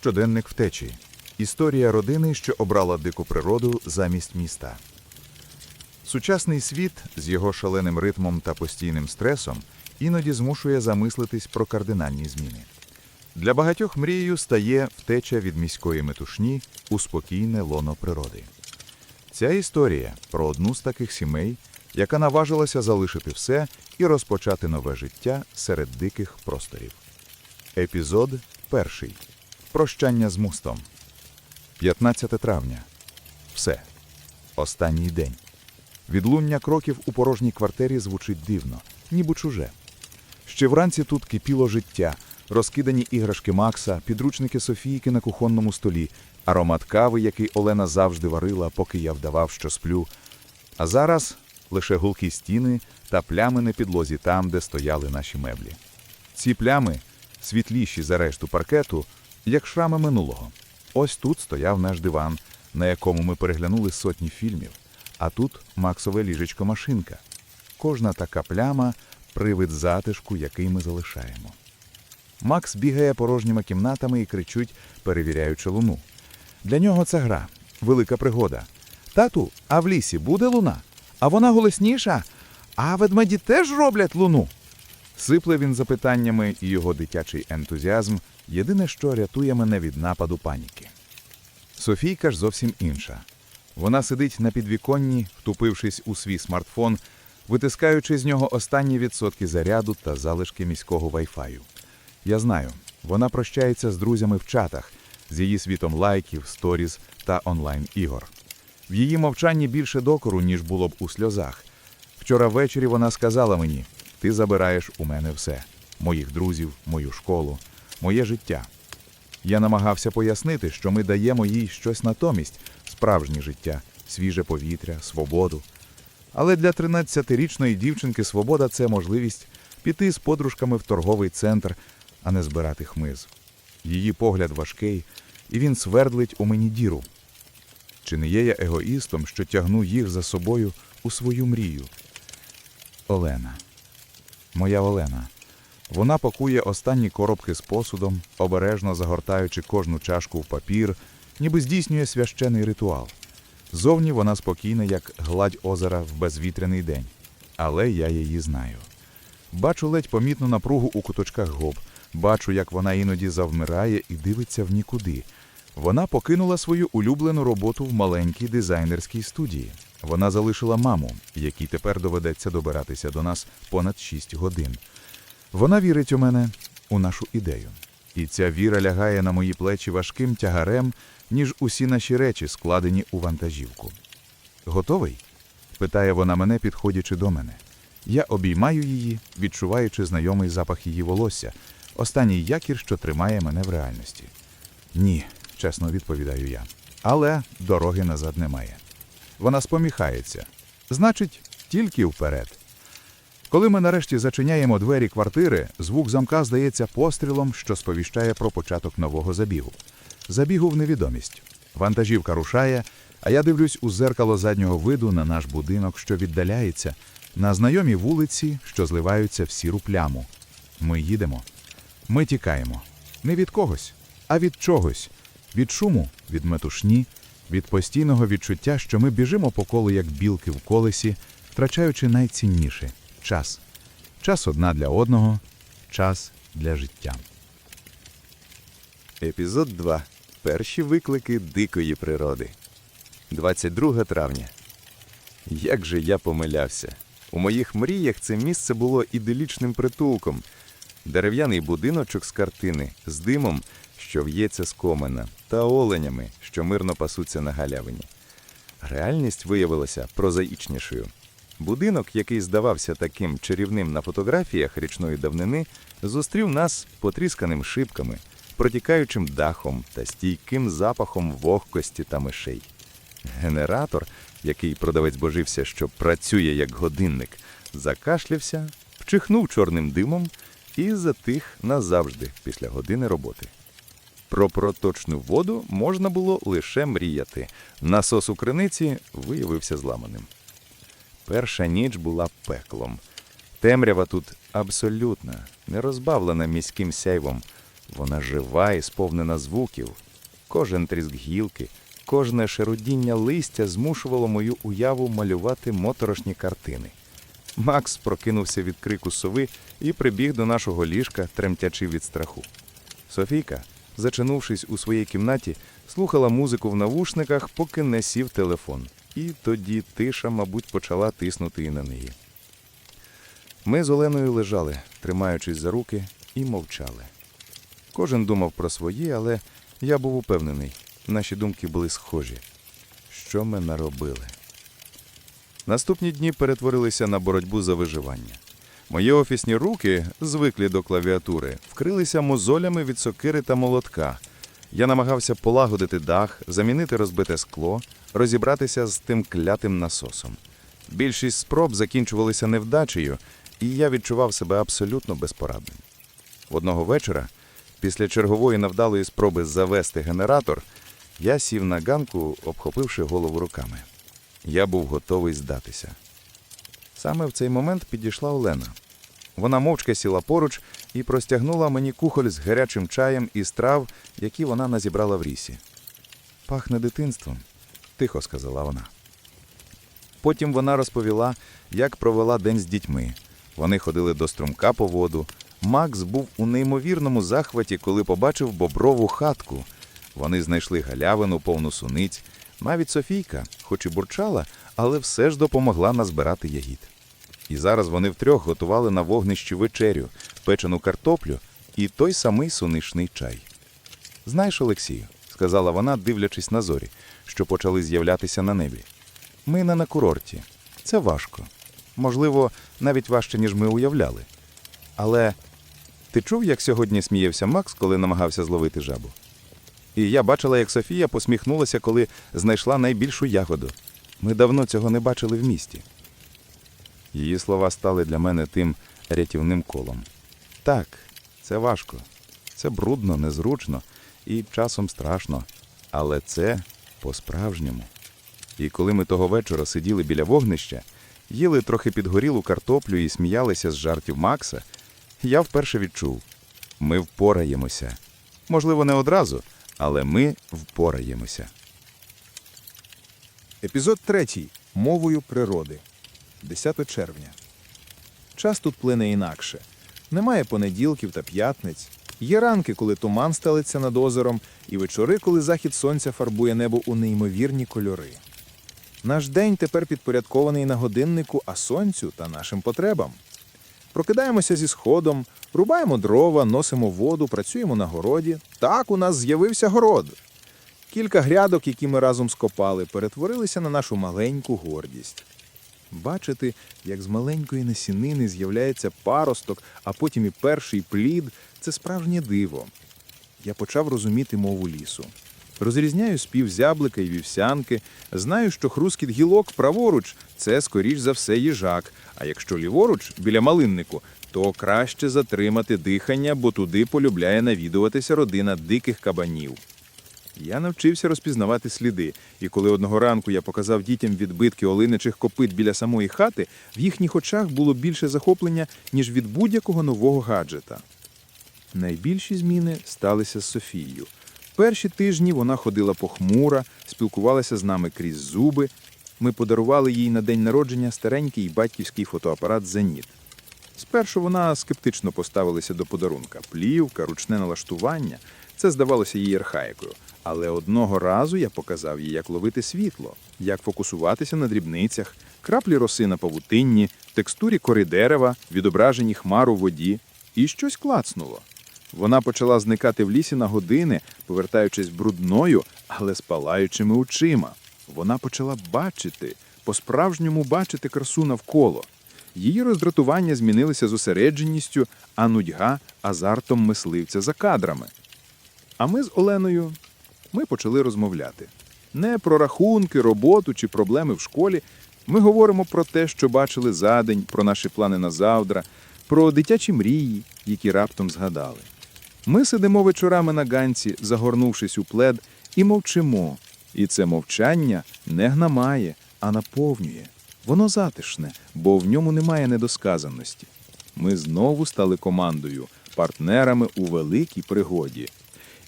Щоденник втечі. Історія родини, що обрала дику природу замість міста. Сучасний світ з його шаленим ритмом та постійним стресом іноді змушує замислитись про кардинальні зміни. Для багатьох мрією стає втеча від міської метушні у спокійне лоно природи. Ця історія про одну з таких сімей, яка наважилася залишити все і розпочати нове життя серед диких просторів. Епізод перший. Прощання з мустом. 15 травня. Все. Останній день. Відлуння кроків у порожній квартирі звучить дивно, ніби чуже. Ще вранці тут кипіло життя, розкидані іграшки Макса, підручники Софійки на кухонному столі, аромат кави, який Олена завжди варила, поки я вдавав, що сплю. А зараз лише гулкі стіни та плями на підлозі там, де стояли наші меблі. Ці плями, світліші за решту паркету, як шрами минулого. Ось тут стояв наш диван, на якому ми переглянули сотні фільмів, а тут Максове ліжечко-машинка. Кожна така пляма привид затишку, який ми залишаємо. Макс бігає порожніми кімнатами і кричуть, перевіряючи луну. Для нього це гра, велика пригода. Тату, а в лісі буде луна? А вона голосніша? А ведмеді теж роблять луну? Сипле він запитаннями, і його дитячий ентузіазм єдине, що рятує мене від нападу паніки. Софійка ж зовсім інша. Вона сидить на підвіконні, втупившись у свій смартфон, витискаючи з нього останні відсотки заряду та залишки міського вайфаю. Я знаю, вона прощається з друзями в чатах, з її світом лайків, сторіз та онлайн-ігор. В її мовчанні більше докору, ніж було б у сльозах. Вчора ввечері вона сказала мені: ти забираєш у мене все: моїх друзів, мою школу, моє життя. Я намагався пояснити, що ми даємо їй щось натомість справжнє життя, свіже повітря, свободу. Але для 13-річної дівчинки свобода це можливість піти з подружками в торговий центр, а не збирати хмиз. Її погляд важкий, і він свердлить у мені діру. Чи не є я егоїстом, що тягну їх за собою у свою мрію? Олена. Моя Олена. Вона пакує останні коробки з посудом, обережно загортаючи кожну чашку в папір, ніби здійснює священий ритуал. Зовні вона спокійна, як гладь озера в безвітряний день. Але я її знаю. Бачу ледь помітну напругу у куточках губ, бачу, як вона іноді завмирає і дивиться в нікуди. Вона покинула свою улюблену роботу в маленькій дизайнерській студії. Вона залишила маму, якій тепер доведеться добиратися до нас понад 6 годин. Вона вірить у мене, у нашу ідею. І ця віра лягає на мої плечі важким тягарем, ніж усі наші речі, складені у вантажівку. Готовий? питає вона мене, підходячи до мене. Я обіймаю її, відчуваючи знайомий запах її волосся, останній якір, що тримає мене в реальності. Ні, чесно відповідаю я. Але дороги назад немає. Вона споміхається. Значить, тільки вперед. Коли ми нарешті зачиняємо двері квартири, звук замка здається пострілом, що сповіщає про початок нового забігу. Забігу в невідомість. Вантажівка рушає, а я дивлюсь у зеркало заднього виду на наш будинок, що віддаляється, на знайомі вулиці, що зливаються в сіру пляму. Ми їдемо. Ми тікаємо. Не від когось, а від чогось. Від шуму, від метушні, від постійного відчуття, що ми біжимо по колу, як білки в колесі, втрачаючи найцінніше час. Час одна для одного, час для життя. Епізод 2. Перші виклики дикої природи. 22 травня. Як же я помилявся. У моїх мріях це місце було іделічним притулком. Дерев'яний будиночок з картини, з димом, що в'ється з комина, та оленями, що мирно пасуться на галявині. Реальність виявилася прозаїчнішою. Будинок, який здавався таким чарівним на фотографіях річної давнини, зустрів нас потрісканим шибками, протікаючим дахом та стійким запахом вогкості та мишей. Генератор, який продавець божився, що працює як годинник, закашлявся, вчихнув чорним димом і затих назавжди після години роботи. Про проточну воду можна було лише мріяти. Насос у криниці виявився зламаним. Перша ніч була пеклом. Темрява тут абсолютна, не розбавлена міським сяйвом. Вона жива і сповнена звуків. Кожен тріск гілки, кожне шерудіння листя змушувало мою уяву малювати моторошні картини. Макс прокинувся від крику сови і прибіг до нашого ліжка, тремтячи від страху. Софійка, зачинувшись у своїй кімнаті, слухала музику в навушниках, поки не сів телефон. І тоді тиша, мабуть, почала тиснути і на неї. Ми з Оленою лежали, тримаючись за руки, і мовчали. Кожен думав про своє, але я був упевнений, наші думки були схожі. Що ми наробили? Наступні дні перетворилися на боротьбу за виживання. Мої офісні руки, звиклі до клавіатури, вкрилися мозолями від сокири та молотка. Я намагався полагодити дах, замінити розбите скло, розібратися з тим клятим насосом. Більшість спроб закінчувалися невдачею, і я відчував себе абсолютно безпорадним. Одного вечора, після чергової невдалої спроби завести генератор, я сів на ганку, обхопивши голову руками. Я був готовий здатися. Саме в цей момент підійшла Олена. Вона мовчки сіла поруч і простягнула мені кухоль з гарячим чаєм із трав, які вона назібрала в рісі. Пахне дитинством, тихо сказала вона. Потім вона розповіла, як провела день з дітьми. Вони ходили до струмка по воду. Макс був у неймовірному захваті, коли побачив боброву хатку. Вони знайшли галявину, повну суниць. Навіть Софійка, хоч і бурчала, але все ж допомогла назбирати ягід. І зараз вони втрьох готували на вогнищі вечерю, печену картоплю і той самий сунишний чай. Знаєш, Олексію, сказала вона, дивлячись на зорі, що почали з'являтися на небі. Ми не на курорті. Це важко. Можливо, навіть важче, ніж ми уявляли. Але ти чув, як сьогодні сміявся Макс, коли намагався зловити жабу? І я бачила, як Софія посміхнулася, коли знайшла найбільшу ягоду. Ми давно цього не бачили в місті. Її слова стали для мене тим рятівним колом. Так, це важко, це брудно, незручно і часом страшно, але це по-справжньому. І коли ми того вечора сиділи біля вогнища, їли трохи підгорілу картоплю і сміялися з жартів Макса, я вперше відчув ми впораємося. Можливо, не одразу, але ми впораємося. Епізод третій. Мовою природи. 10 червня. Час тут плине інакше. Немає понеділків та п'ятниць. Є ранки, коли туман стелиться над озером, і вечори, коли захід сонця фарбує небо у неймовірні кольори. Наш день тепер підпорядкований на годиннику, а сонцю та нашим потребам. Прокидаємося зі сходом, рубаємо дрова, носимо воду, працюємо на городі. Так, у нас з'явився город. Кілька грядок, які ми разом скопали, перетворилися на нашу маленьку гордість. Бачити, як з маленької насінини з'являється паросток, а потім і перший плід це справжнє диво. Я почав розуміти мову лісу. Розрізняю спів зяблика і вівсянки, знаю, що хрускіт гілок праворуч це, скоріш за все, їжак, а якщо ліворуч, біля малиннику, то краще затримати дихання, бо туди полюбляє навідуватися родина диких кабанів. Я навчився розпізнавати сліди, і коли одного ранку я показав дітям відбитки олиничих копит біля самої хати, в їхніх очах було більше захоплення, ніж від будь-якого нового гаджета. Найбільші зміни сталися з Софією. Перші тижні вона ходила похмура, спілкувалася з нами крізь зуби. Ми подарували їй на день народження старенький батьківський фотоапарат Зеніт. Спершу вона скептично поставилася до подарунка. Плівка, ручне налаштування це здавалося їй архаїкою. Але одного разу я показав їй, як ловити світло, як фокусуватися на дрібницях, краплі роси на павутинні, текстурі кори дерева, відображенні хмар у воді, і щось клацнуло. Вона почала зникати в лісі на години, повертаючись брудною, але з палаючими очима. Вона почала бачити, по-справжньому бачити красу навколо. Її роздратування змінилися зосередженістю, а нудьга азартом мисливця за кадрами. А ми з Оленою ми почали розмовляти. Не про рахунки, роботу чи проблеми в школі. Ми говоримо про те, що бачили за день, про наші плани на завтра, про дитячі мрії, які раптом згадали. Ми сидимо вечорами на ганці, загорнувшись у плед, і мовчимо. І це мовчання не гнамає, а наповнює. Воно затишне, бо в ньому немає недосказаності. Ми знову стали командою, партнерами у великій пригоді.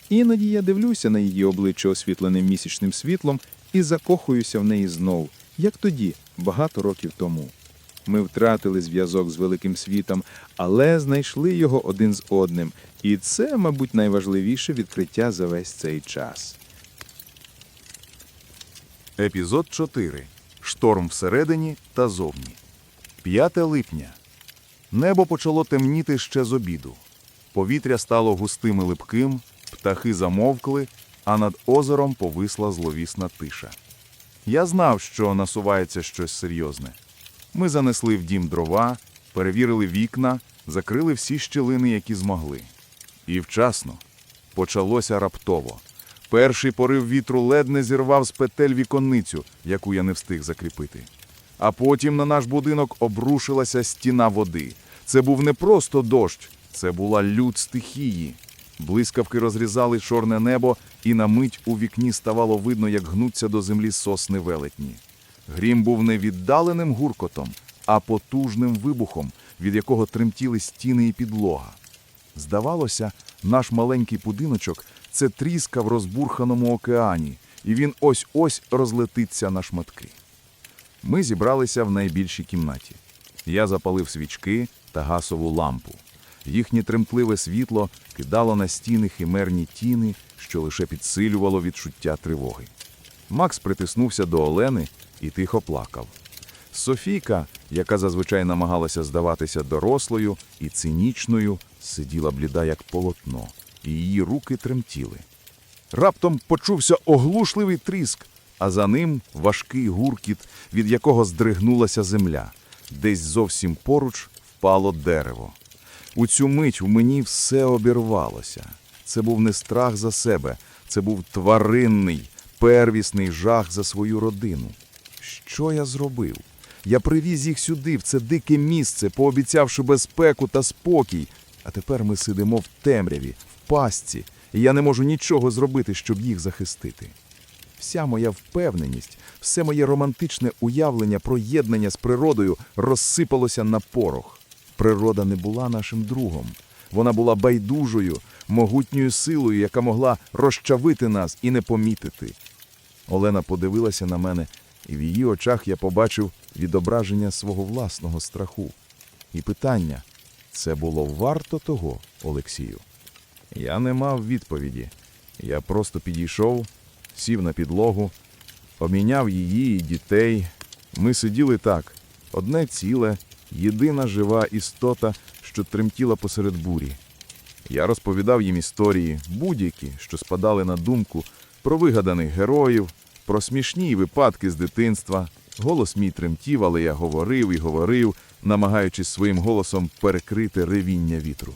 Іноді я дивлюся на її обличчя, освітлене місячним світлом, і закохуюся в неї знов, як тоді, багато років тому. Ми втратили зв'язок з великим світом, але знайшли його один з одним, і це, мабуть, найважливіше відкриття за весь цей час. Епізод 4. Шторм всередині та зовні. 5 липня. Небо почало темніти ще з обіду. Повітря стало густим і липким, птахи замовкли, а над озером повисла зловісна тиша. Я знав, що насувається щось серйозне. Ми занесли в дім дрова, перевірили вікна, закрили всі щілини, які змогли. І вчасно почалося раптово. Перший порив вітру ледь не зірвав з петель віконницю, яку я не встиг закріпити. А потім на наш будинок обрушилася стіна води. Це був не просто дощ, це була лють стихії. Блискавки розрізали чорне небо, і на мить у вікні ставало видно, як гнуться до землі сосни велетні. Грім був не віддаленим гуркотом, а потужним вибухом, від якого тремтіли стіни і підлога. Здавалося, наш маленький будиночок це тріска в розбурханому океані, і він ось-ось розлетиться на шматки. Ми зібралися в найбільшій кімнаті. Я запалив свічки та гасову лампу. Їхнє тремтливе світло кидало на стіни химерні тіни, що лише підсилювало відчуття тривоги. Макс притиснувся до Олени і тихо плакав. Софійка, яка зазвичай намагалася здаватися дорослою і цинічною, сиділа бліда як полотно, і її руки тремтіли. Раптом почувся оглушливий тріск, а за ним важкий гуркіт, від якого здригнулася земля. Десь зовсім поруч впало дерево. У цю мить у мені все обірвалося. Це був не страх за себе, це був тваринний, первісний жах за свою родину. Що я зробив? Я привіз їх сюди, в це дике місце, пообіцявши безпеку та спокій. А тепер ми сидимо в темряві, в пастці, і я не можу нічого зробити, щоб їх захистити. Вся моя впевненість, все моє романтичне уявлення про єднання з природою розсипалося на порох. Природа не була нашим другом. Вона була байдужою, могутньою силою, яка могла розчавити нас і не помітити. Олена подивилася на мене, і в її очах я побачив відображення свого власного страху. І питання це було варто того, Олексію? Я не мав відповіді. Я просто підійшов, сів на підлогу, обміняв її і дітей. Ми сиділи так: одне ціле, єдина жива істота, що тремтіла посеред бурі. Я розповідав їм історії, будь-які, що спадали на думку, про вигаданих героїв, про смішні випадки з дитинства. Голос мій тремтів, але я говорив і говорив, намагаючись своїм голосом перекрити ревіння вітру.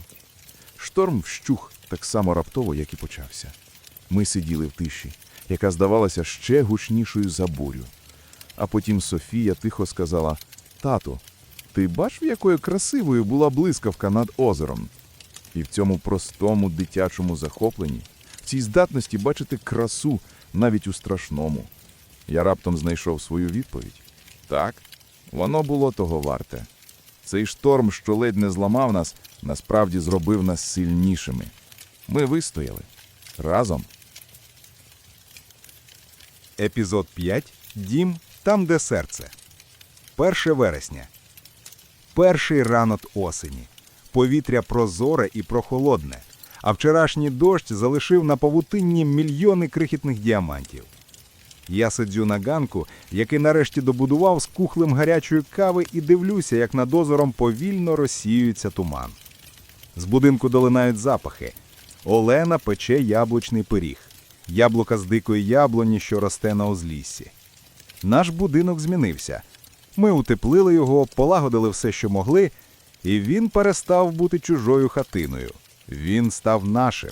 Шторм вщух так само раптово, як і почався. Ми сиділи в тиші, яка здавалася ще гучнішою за бурю. А потім Софія тихо сказала: Тату, ти бачив, якою красивою була блискавка над озером? І в цьому простому дитячому захопленні, в цій здатності бачити красу навіть у страшному. Я раптом знайшов свою відповідь. Так, воно було того варте. Цей шторм, що ледь не зламав нас, насправді зробив нас сильнішими. Ми вистояли разом. Епізод 5. Дім там, де серце. 1 вересня. Перший ранок осені. Повітря прозоре і прохолодне, а вчорашній дощ залишив на павутинні мільйони крихітних діамантів. Я сиджу на ганку, який нарешті добудував з кухлем гарячої кави і дивлюся, як над озером повільно розсіюється туман. З будинку долинають запахи. Олена пече яблучний пиріг, яблука з дикої яблуні, що росте на узліссі. Наш будинок змінився. Ми утеплили його, полагодили все, що могли, і він перестав бути чужою хатиною. Він став нашим.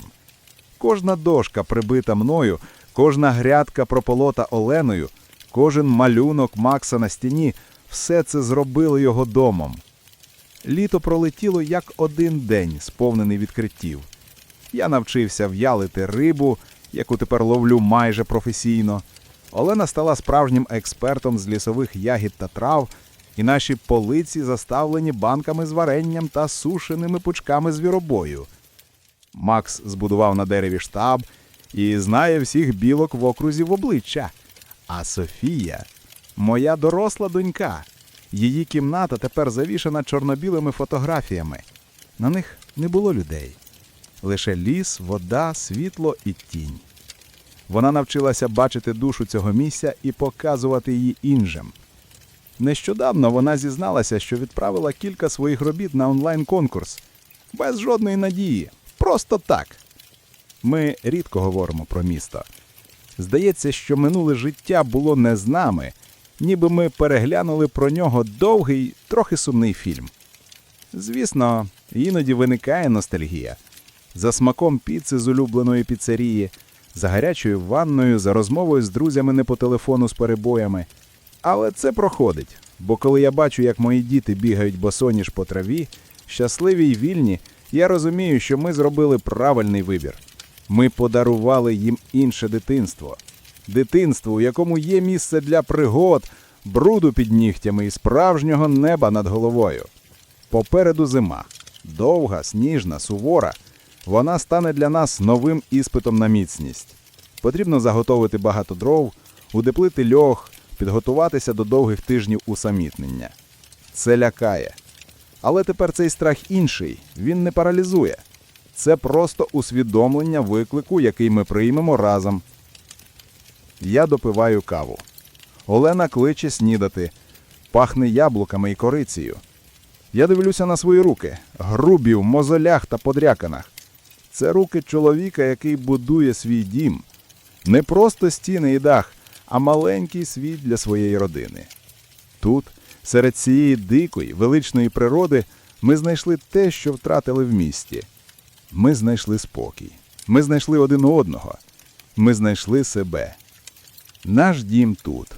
Кожна дошка, прибита мною, кожна грядка прополота Оленою, кожен малюнок Макса на стіні все це зробило його домом. Літо пролетіло як один день, сповнений відкриттів. Я навчився в'ялити рибу, яку тепер ловлю майже професійно. Олена стала справжнім експертом з лісових ягід та трав. і наші полиці заставлені банками з варенням та сушеними пучками звіробою. Макс збудував на дереві штаб і знає всіх білок в окрузі в обличчя. А Софія моя доросла донька. Її кімната тепер завішана чорно-білими фотографіями. На них не було людей. Лише ліс, вода, світло і тінь. Вона навчилася бачити душу цього місця і показувати її іншим. Нещодавно вона зізналася, що відправила кілька своїх робіт на онлайн-конкурс без жодної надії, просто так. Ми рідко говоримо про місто. Здається, що минуле життя було не з нами, ніби ми переглянули про нього довгий, трохи сумний фільм. Звісно, іноді виникає ностальгія за смаком піци з улюбленої піцерії, за гарячою ванною, за розмовою з друзями не по телефону з перебоями. Але це проходить, бо коли я бачу, як мої діти бігають босоніж по траві, щасливі й вільні, я розумію, що ми зробили правильний вибір. Ми подарували їм інше дитинство. Дитинство, у якому є місце для пригод, бруду під нігтями і справжнього неба над головою. Попереду зима. Довга, сніжна, сувора. Вона стане для нас новим іспитом на міцність. Потрібно заготовити багато дров, удеплити льох, підготуватися до довгих тижнів усамітнення. Це лякає. Але тепер цей страх інший, він не паралізує. Це просто усвідомлення виклику, який ми приймемо разом. Я допиваю каву. Олена кличе снідати, пахне яблуками і корицею. Я дивлюся на свої руки, грубі в мозолях та подряканах. Це руки чоловіка, який будує свій дім. Не просто стіни і дах, а маленький світ для своєї родини. Тут, серед цієї дикої, величної природи, ми знайшли те, що втратили в місті. Ми знайшли спокій. Ми знайшли один одного. Ми знайшли себе. Наш дім тут.